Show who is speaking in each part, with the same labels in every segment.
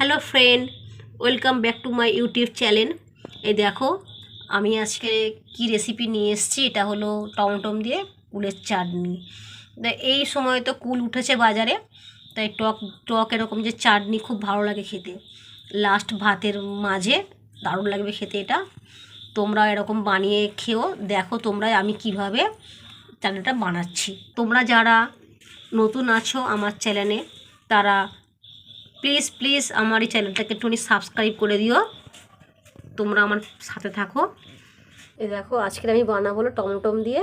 Speaker 1: Hello friend, welcome back to my YouTube channel. এই দেখো, আমি আজকে কি রেসিপি নিয়ে এসেছি? এটা হলো টমটম দিয়ে কুলের চাটনি। এই সময় তো কুল উঠেছে বাজারে, তাই টক টক এরকম যে চাটনি খুব ভালো লাগে খেতে। লাস্ট ভাতের মাঝে দারুণ লাগবে খেতে এটা। তোমরা এরকম বানিয়ে খেও, দেখো তোমরা আমি কীভাবে চাটনিটা বানাচ্ছি। তোমরা যারা নতুন আছো আমার চ্যানেলে, তারা প্লিজ প্লিজ আমার এই চ্যানেলটাকে একটুখানি সাবস্ক্রাইব করে দিও। তোমরা আমার সাথে থাকো। এই দেখো, আজকে আমি বানাবো টমটম দিয়ে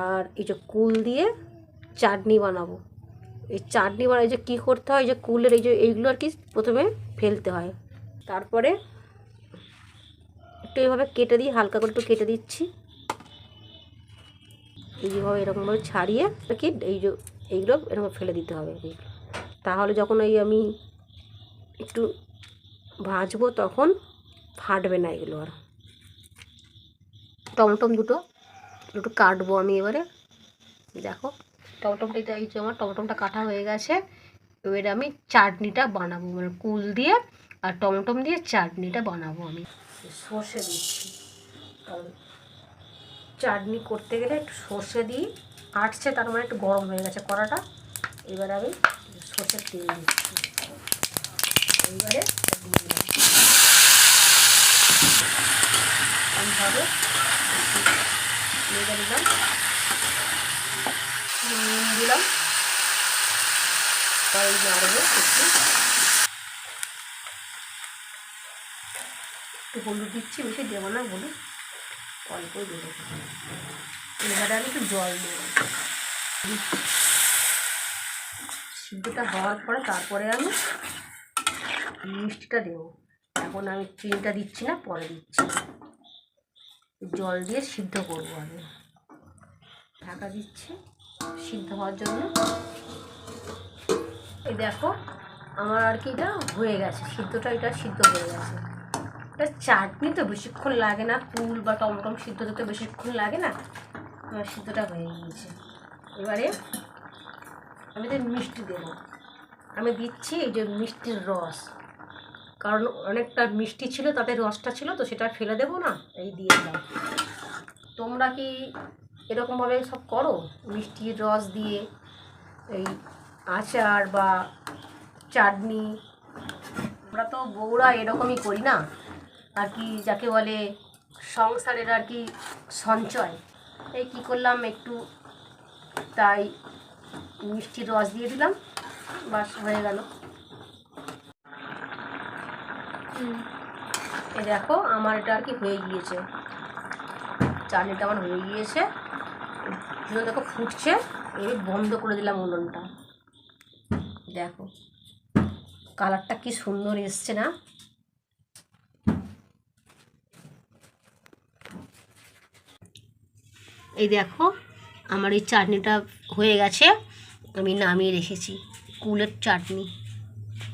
Speaker 1: আর এই যে কুল দিয়ে চাটনি বানাবো। এই চাটনি বানাই যে কী করতে হয় যে কুলের এই যে এইগুলো আর কি প্রথমে ফেলতে হয়। তারপরে একটু এইভাবে কেটে দিই হালকা করে একটু কেটে দিচ্ছি। এইভাবে এরকমভাবে ছাড়িয়ে কি এই যে এইগুলো এরকম ফেলে দিতে হবে। তাহলে যখন এই আমি একটু ভাজবো তখন ফাটবে না এগুলো আর। টমটম দুটো দুটো কাটবো আমি এবারে। দেখো, টমটমটা এই যে আমার, টমটমটা কাটা হয়ে গেছে। এবারে আমি চাটনিটা বানাবো মানে কুল দিয়ে আর টমটম দিয়ে চাটনিটা বানাবো আমি। সর্ষে দিচ্ছি। চাটনি করতে গেলে একটু সর্ষে দিই। আটছে তার মানে একটু গরম হয়ে গেছে কড়াটা। এবার আমি সর্ষের তেল দিচ্ছি। এইবারে দিলাম দিলাম। নুন দিলাম। নাড়বো একটু একটু হলুদ দিচ্ছি, বেশি দেবো না, হলুদ। অল্পই দেবো। এবারে আমি একটু জল দেবো। সিদ্ধটা হওয়ার পরে তারপরে আমি মিষ্টিটা দেবো। এখন আমি চিনিটা দিচ্ছি না, পরে দিচ্ছি। জল দিয়ে সিদ্ধ করব আমি। ঢাকা দিচ্ছি সিদ্ধ হওয়ার জন্য। এই দেখো, আমার আর কি এটা হয়ে গেছে। সিদ্ধটা এটা সিদ্ধ হয়ে গেছে। এটা চাটনি তো বেশিক্ষণ লাগে না কুল বা টমটম সিদ্ধ তো বেশিক্ষণ লাগে না। আমার সিদ্ধটা হয়ে গিয়েছে। এবারে আমি তো মিষ্টি দেবো। আমি দিচ্ছি এই যে মিষ্টির রস। কারণ অনেকটা মিষ্টি ছিল, তাতে রসটা ছিল, তো সেটা ফেলে দেবো না, এই দিয়ে দিলাম। তোমরা কি এরকমভাবে সব করো? মিষ্টির রস দিয়ে এই আচার বা চাটনি? আমরা তো বউরা এরকমই করি না? আর কি যাকে বলে সংসারের আর কি সঞ্চয়। এই কী করলাম একটু, তাই মিষ্টির রস দিয়ে দিলাম। বাস হয়ে গেল। এই দেখো, আমার এটা আর কি হয়ে গিয়েছে। চাটনিটা আমার হয়ে গিয়েছে। জন্য দেখো ফুটছে। এই বন্ধ করে দিলাম উনুনটা। দেখো, কালারটা কি সুন্দর এসছে না? এই দেখো, আমার এই চাটনিটা হয়ে গেছে। আমি নামিয়ে রেখেছি। কুলের চাটনি